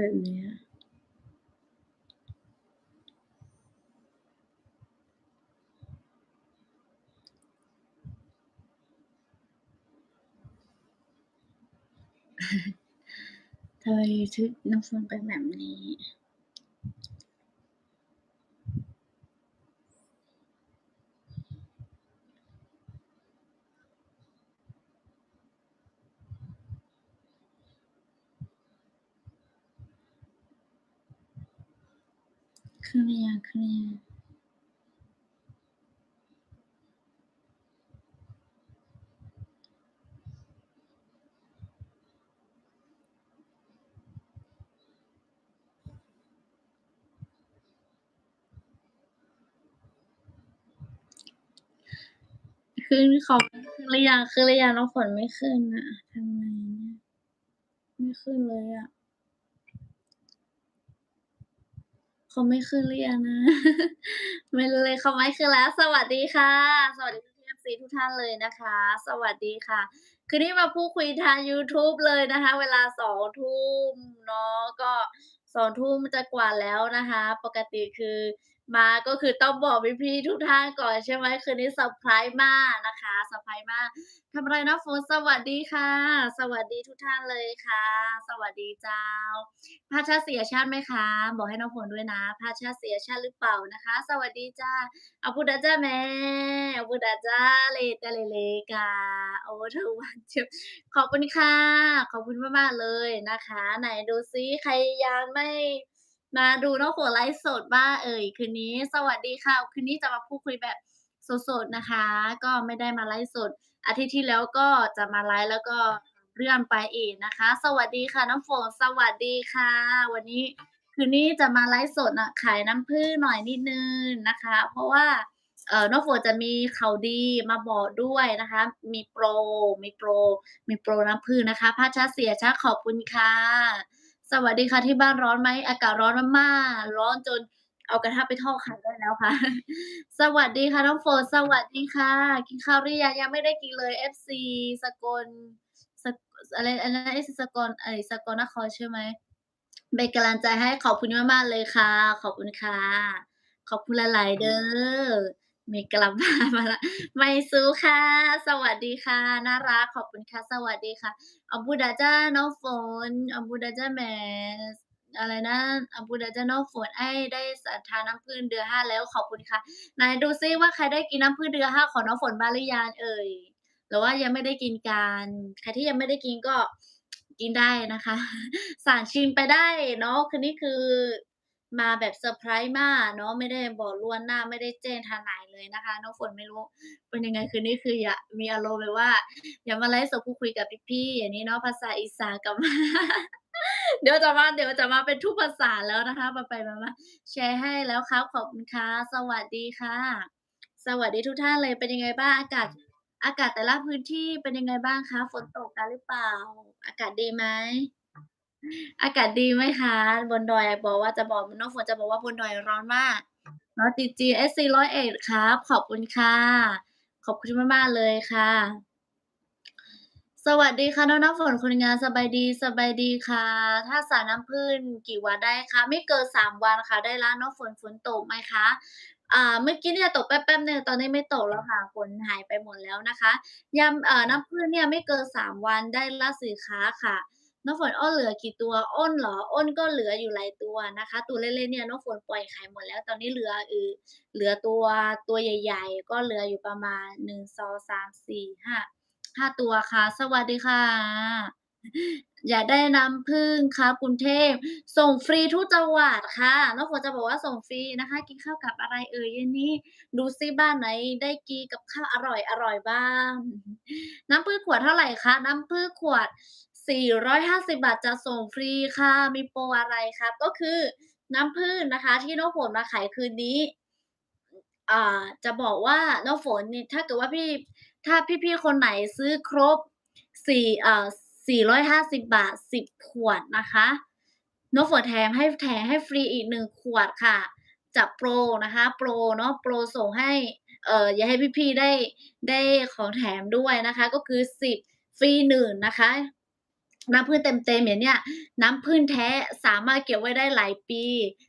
แบบนี้ทำไมชุดน้องฟนเป็นแบบนี้ ขึ้นหรือยังขึ้นหรือยัง?ขึ้นเขาขึ้นหรือยังขึ้นหรือยังน้ำฝนไม่ขึ้นอะทำไงเนี่ยไม่ขึ้นเลยอะ เขาไม่ขึ้นเรียนนะ ไม่รู้เลยเขาไม่ขึ้นแล้ว สวัสดีค่ะ สวัสดีพี่ FC ทุกท่านเลยนะคะ สวัสดีค่ะ คืนนี้มาพูดคุยทางยูทูบเลยนะคะ เวลา2ทุ่มเนาะก็2ทุ่มจะกว่าแล้วนะคะ ปกติคือมาก็คือต้องบอกพี่ๆทุกท่านก่อนใช่ไหมคืนนี้เซอร์ไพรส์มากนะคะเซอร์ไพรส์มากทำอะไรนะฝนสวัสดีค่ะ สวัสดีทุกท่านเลยค่ะ สวัสดีเจ้าพาชาติเสียชาติไหมคะ บอกให้น้องฝนด้วยนะพาชาติเสียชาติหรือเปล่านะคะ สวัสดีจ้าอาบูดาจ้าแม่อาบูดาจ้าเลตาเลเลกาโอ้เธอวานขอบคุณค่ะ ขอบคุณมากๆเลยนะคะ ไหนดูซิใครยังไม่มาดูน้องฝนไลฟ์สดบ้าเอ่ยคืนนี้ สวัสดีค่ะ คืนนี้จะมาพูดคุยแบบสดๆนะคะ ก็ไม่ได้มาไลฟ์สด อาทิตย์ที่แล้วก็จะมาไลฟ์แล้วก็เลื่อนไปอีกนะคะ สวัสดีค่ะน้ำฝนสวัสดีค่ะ วันนี้คืนนี้จะมาไลฟ์สดนะขายน้ำผึ้งหน่อยนิดนึงนะคะ เพราะว่า เอ่อน้องฝนจะมีข่าวดีมาบอกด้วยนะคะ มีโปร มีโปร มีโปรน้ำผึ้งนะคะพาชาเสียชาขอบคุณค่ะ สวัสดีค่ะที่บ้านร้อนไหมอากาศร้อนมากๆร้อนจนเอากระทะไปทอดไข่ได้แล้วค่ะ สวัสดีค่ะน้องฝนสวัสดีค่ะ กินข้าวหรือยังยังไม่ได้กินเลย FC สกลสอะไรอะไรนะ FC สกลไอ้สกลนครใช่ไหมเป็นกำลังใจให้ขอบคุณมากๆเลยค่ะ ขอบคุณค่ะ ขอบคุณหลาย ๆ เด้อ มีกลับบ้านมาล้วไมซูค่ะ สวัสดีค่ะ น่ารัก ขอบคุณค่ะ สวัสดีค่ะอาบูดาจ้าน้องฝนอาบูดาจ้าแหมอะไรนะอาบูดาจ้าน้องฝนไอ้ได้ศรัทาน้ำผึ้งเดือน5แล้ว ขอบคุณค่ะ ไหนดูซิว่าใครได้กินน้ำผึ้งเดือน5ของน้องฝนบางหรือยังเอ่ย หรือว่ายังไม่ได้กินกัน ใครที่ยังไม่ได้กินก็กินได้นะคะสั่งชิมไปได้เนาะคืนนี้คือ มาแบบเซอร์ไพรส์มากเนาะไม่ได้บอกล่วงหน้าไม่ได้แจ้งทางไหนเลยนะคะน้องฝนไม่รู้เป็นยังไงคืนนี้คืออยามีอารมณ์แบบว่า อยามาไลฟ์สดพูดคุยกับพี่ๆอย่างนี้เนาะภาษาอีสานกับมาเดี๋ยวจะมาเดี๋ยวจะมาเป็นทุกภาษาแล้วนะคะไปๆมาแชร์ให้แล้วครับขอบคุณค่ะสวัสดีค่ะ สวัสดีทุกท่านเลยเป็นยังไงบ้างอากาศ อากาศแต่ละพื้นที่เป็นยังไงบ้างคะฝนตกกันหรือเปล่า อากาศดีไหม อากาศดีไหมคะ บนดอยบอกว่าจะบอกน้องฝนจะบอกว่าบนดอยร้อนมากเนาะจีๆ SC 101ครับ ขอบคุณค่ะ ขอบคุณมากๆเลยค่ะ สวัสดีค่ะน้องน้ำฝนคนงานสบายดีสบายดีค่ะ ถ้าสระน้ำผึ้งกี่วันได้คะไม่เกิน3วันค่ะ ได้แล้วน้องฝนฝนตกไหมคะอ่าเมื่อกี้เนี่ยตกแป๊บๆหนึ่งตอนนี้ไม่ตกแล้วค่ะฝนหายไปหมดแล้วนะคะยำเอ่อน้ำผึ้งเนี่ยไม่เกิน3วันได้รับสินค้าค่ะ น้องฝนอ้นเหลือกี่ตัวอ้นเหรออ้นก็เหลืออยู่หลายตัวนะคะ ตัวเล็กๆเนี่ยน้องฝนปล่อยขายหมดแล้ว ตอนนี้เหลืออือเหลือตัวตัวใหญ่ ๆ ก็เหลืออยู่ประมาณ1 2 3 4 5 5ตัวค่ะ สวัสดีค่ะ อยากได้น้ำผึ้งครับกรุงเทพส่งฟรีทุกจังหวัดค่ะน้องฝนจะบอกว่าส่งฟรีนะคะ กินข้าวกับอะไรเอ่ยเย็นนี้ ดูซิบ้านไหนได้กินกับข้าวอร่อยๆบ้าง น้ำผึ้งขวดเท่าไหร่คะน้ำผึ้งขวด 450 บาทจะส่งฟรีค่ะ มีโปรอะไรครับ ก็คือน้ำผึ้งนะคะ ที่น้องฝนมาขายคืนนี้อ่าจะบอกว่าน้องฝนนี่ถ้าเกิดว่าพี่ถ้าพี่ๆคนไหนซื้อครบ4อ่อ450 บาท 10 ขวดนะคะน้องฝนแถมให้แถมให้ฟรีอีก 1 ขวดค่ะจับโปรนะคะโปรเนาะโปรส่งให้เอ่ออยากให้พี่ๆได้ได้ของแถมด้วยนะคะ ก็คือ 10ฟรี1นะคะ น้ำผึ้งเต็มๆอย่างเนี้ยน้ำผึ้งแท้สามารถเก็บไว้ได้หลายปี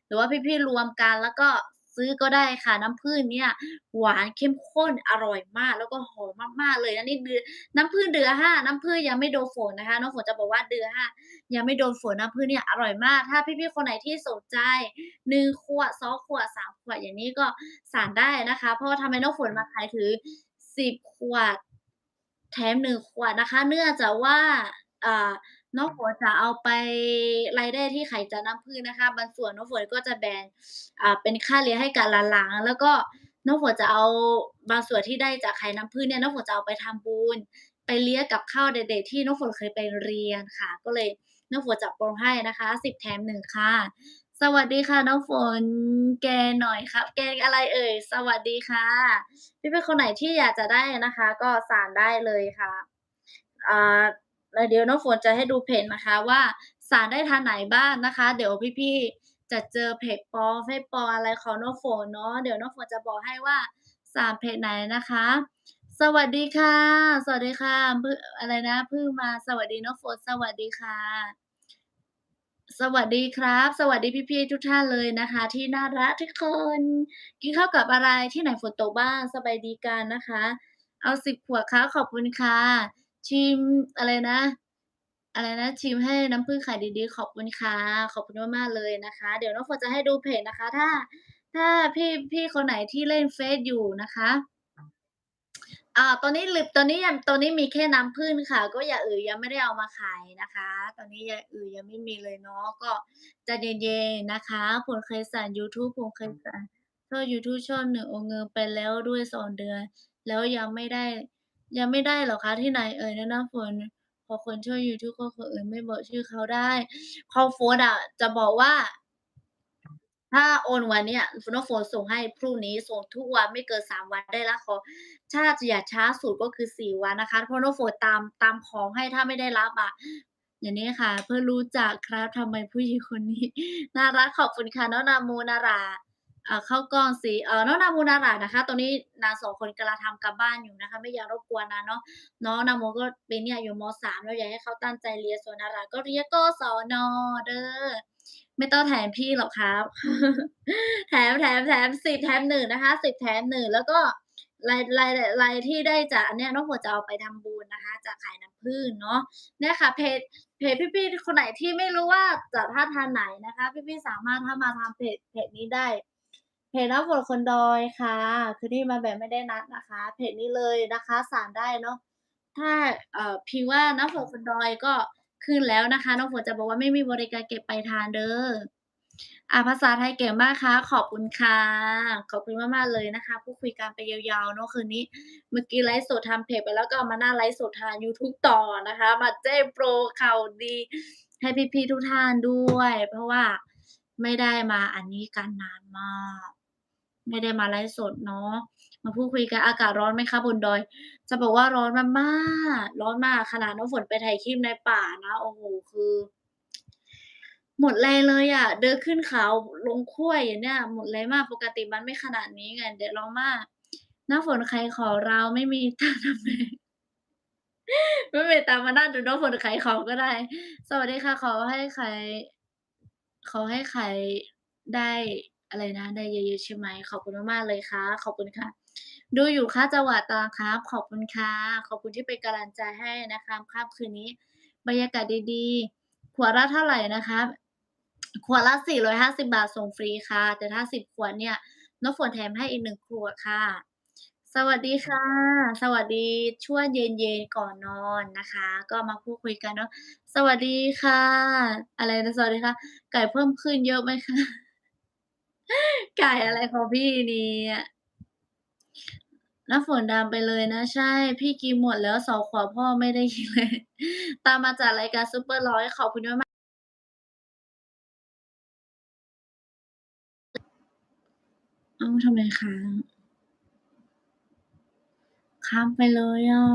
หรือว่าพี่ๆรวมกันแล้วก็ซื้อก็ได้ค่ะน้ำผึ้งเนี่ย หวานเข้มข้นอร่อยมาก แล้วก็หอมมากๆเลยอันนี้เดือน้ำผึ้งเดือ5น้ำผึ้งยังไม่โดนฝนนะคะน้ำฝนจะบอกว่าเดือ5ยังไม่โดนฝนน้ำผึ้งเนี่ยอร่อยมาก ถ้าพี่ๆคนไหนที่สนใจ1ขวด2ขวด3ขวดอย่างนี้ก็สั่งได้นะคะ เพราะว่าทำไมน้ำฝนมาขายถึง10ขวด แถม1ขวดนะคะ เนื่องจากว่า อ่า น้ำฝนจะเอาไป รายได้ที่ขายจากน้ำผึ้งนะคะ บางส่วนน้ำฝนก็จะแบ่ง อ่า เป็นค่าเลี้ยงให้กับหลานๆ แล้วก็น้ำฝนจะเอาบางส่วนที่ได้จากขายน้ำผึ้งเนี่ยน้ำฝนจะเอาไปทำบุญ ไปเลี้ยงกับข้าวเด็กๆที่น้ำฝนเคยไปเรียนค่ะ ก็เลยน้ำฝนจัดโพรให้นะคะ10แถม1ค่ะ สวัสดีค่ะ น้ำฝนแกหน่อยครับ แกอะไรเอ่ย?สวัสดีค่ะ พี่ๆคนไหนที่อยากจะได้นะคะ ก็สั่งได้เลยค่ะอ่า แล้วเดี๋ยวน้ำฝนจะให้ดูเพจนะคะว่าสั่งได้ทางไหนบ้างนะคะ เดี๋ยวพี่ๆจะเจอเพจปอเฟซปออะไรของน้ำฝนเนาะเดี๋ยวน้ำฝนจะบอกให้ว่าสั่งเพจไหนนะคะ สวัสดีค่ะ สวัสดีค่ะพึ่อะไรนะเพิ่งมาสวัสดีน้ำฝนสวัสดีค่ะ สวัสดีครับ สวัสดีพี่ๆทุกท่านเลยนะคะ ที่น่ารักทุกคนกินข้าวกับอะไร?ที่ไหนฝนตกบ้าง?สบายดีกันนะคะ เอา10ขวดครับขอบคุณค่ะ ชิมอะไรนะ อะไรนะชิมให้น้ำผึ้งขายดีๆ ขอบคุณค่ะ ขอบคุณมากๆเลยนะคะ เดี๋ยวน้ำฝนจะให้ดูเพจนะคะ ถ้า ถ้าพี่พี่คนไหนที่เล่นเฟซอยู่นะคะอ่าตอนนี้หลึบตอนนี้ยังตอนนี้มีแค่น้ำผึ้งค่ะ ก็อย่างอื่นยังไม่ได้เอามาขายนะคะ ตอนนี้อย่างอื่นยังไม่มีเลยเนาะก็ใจเย็นๆนะคะผมเคยสั่งยูทูบผมเคยสั่งช่องยูทูบช่องหนึ่งโอเงินไปแล้วด้วย2เดือน แล้วยังไม่ได้ ยังไม่ได้เหรอคะที่ไหนเอ่ย?นะน้ำฝนขอคนช่วยยูทูบก็คนอื่นไม่บอกชื่อเขาได้ของฝนอะจะบอกว่า ถ้าโอนวันเนี้ยน้ำฝนส่งให้พรุ่งนี้ส่งทุกวันไม่เกิน3วันได้แล้วขอถ้าจะอย่าช้าสุดก็คือ4วันนะคะ เพราะน้ำฝนตามตามของให้ถ้าไม่ได้รับอะอย่างนี้ค่ะ เพิ่งรู้จักครับทำไมผู้หญิงคนนี้ น่ารักขอบคุณค่ะน้องนามูนารา เข้ากล้องสิเอ่อน้องนามูนารานะคะ ตอนนี้นาสองคนกำลังทำการบ้านอยู่นะคะ ไม่อยากรบกวนนาเนาะน้องนาโมก็เปีเนี้ยอยู่ม.3แล้วอยากให้เขาตั้งใจเรียนส่วนนาราก็เรียนกศนอ.เด้อไม่ต้องแถมพี่หรอกครับ แถมแถมแถม10แถม1นะคะ10แถม1แล้วก็รายรายรายที่ได้จากอันเนี้ยน้ำฝนจะเอาไปทำบุญนะคะจากขายน้ำผึ้งเนาะเนี่ยค่ะเพจเพจพี่ๆคนไหนที่ไม่รู้ว่าจะถ้าทางไหนนะคะ พี่ๆสามารถเข้ามาทาเพจเพจนี้ได้ เพจน้ำฝนคนดอยค่ะ คือนี่มาแบบไม่ได้นัดนะคะ เพจนี้เลยนะคะสั่งได้เนาะ ถ้าเอ่อพิมพ์ว่าน้ำฝนคนดอยก็ขึ้นแล้วนะคะ น้ำฝนจะบอกว่าไม่มีบริการเก็บปลายทางเด้อ อ่าภาษาไทยเก่งมากครับขอบคุณค่ะ ขอบคุณมากๆเลยนะคะพูดคุยกันไปยาวๆเนาะคืนนี้ เมื่อกี้ไลฟ์สดทาเพจไปแล้วก็มาหนั่งไลฟ์สดทางยูทูบต่อนะคะ มาแจ้โปรเข่าดีให้พี่ๆทุกท่านด้วย เพราะว่าไม่ได้มาอันนี้กันนานมาก ไม่ได้มาไลฟ์สดเนาะมาพูดคุยกันอากาศร้อนไหมคะบนดอย?จะบอกว่าร้อนมากๆร้อนมากขนาดน้ำฝนไปถ่ายคลิปในป่านะโอ้โฮคือ หมดแรงเลยอะเดินขึ้นเขาลงห้วยอย่างเนี้ยหมดแรงมากปกติมันไม่ขนาดนี้ไงแดดร้อนมากน้ำฝนขายขอเราไม่มีตังค์ทำเพลงไม่มีตังค์มานั่งดูน้ำฝนขายของก็ได้ สวัสดีค่ะ ขอให้ขายขอให้ขายได้ อะไรนะได้เยอะๆใช่ไหม?ขอบคุณมากๆเลยครับขอบคุณค่ะ ดูอยู่ค่ะจังหวัดตรังครับ ขอบคุณค่ะขอบคุณที่เป็นกำลังใจให้นะคะค่ำคืนนี้ บรรยากาศดีๆ ขวดละเท่าไหร่นะคะ?ขวดละ450 บาทส่งฟรีค่ะ แต่ถ้า 10 ขวดเนี่ยน้ำฝนแถมให้อีก1ขวดค่ะ สวัสดีค่ะ สวัสดีช่วงเย็นๆก่อนนอนนะคะ ก็มาพูดคุยกันเนาะสวัสดีค่ะ อะไรนะสวัสดีค่ะ ไก่เพิ่มขึ้นเยอะไหมคะ? ไก่อะไรของพี่เนี่ยน้ำฝนดำไปเลยนะ ใช่ พี่กินหมดแล้ว2ขวดพ่อไม่ได้กินเลย ตามมาจากรายการซูเปอร์100ขอบคุณมากๆอ้าทำไมค้าง?ค้างไปเลยอะ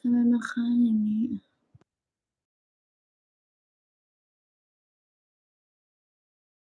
ทำไมม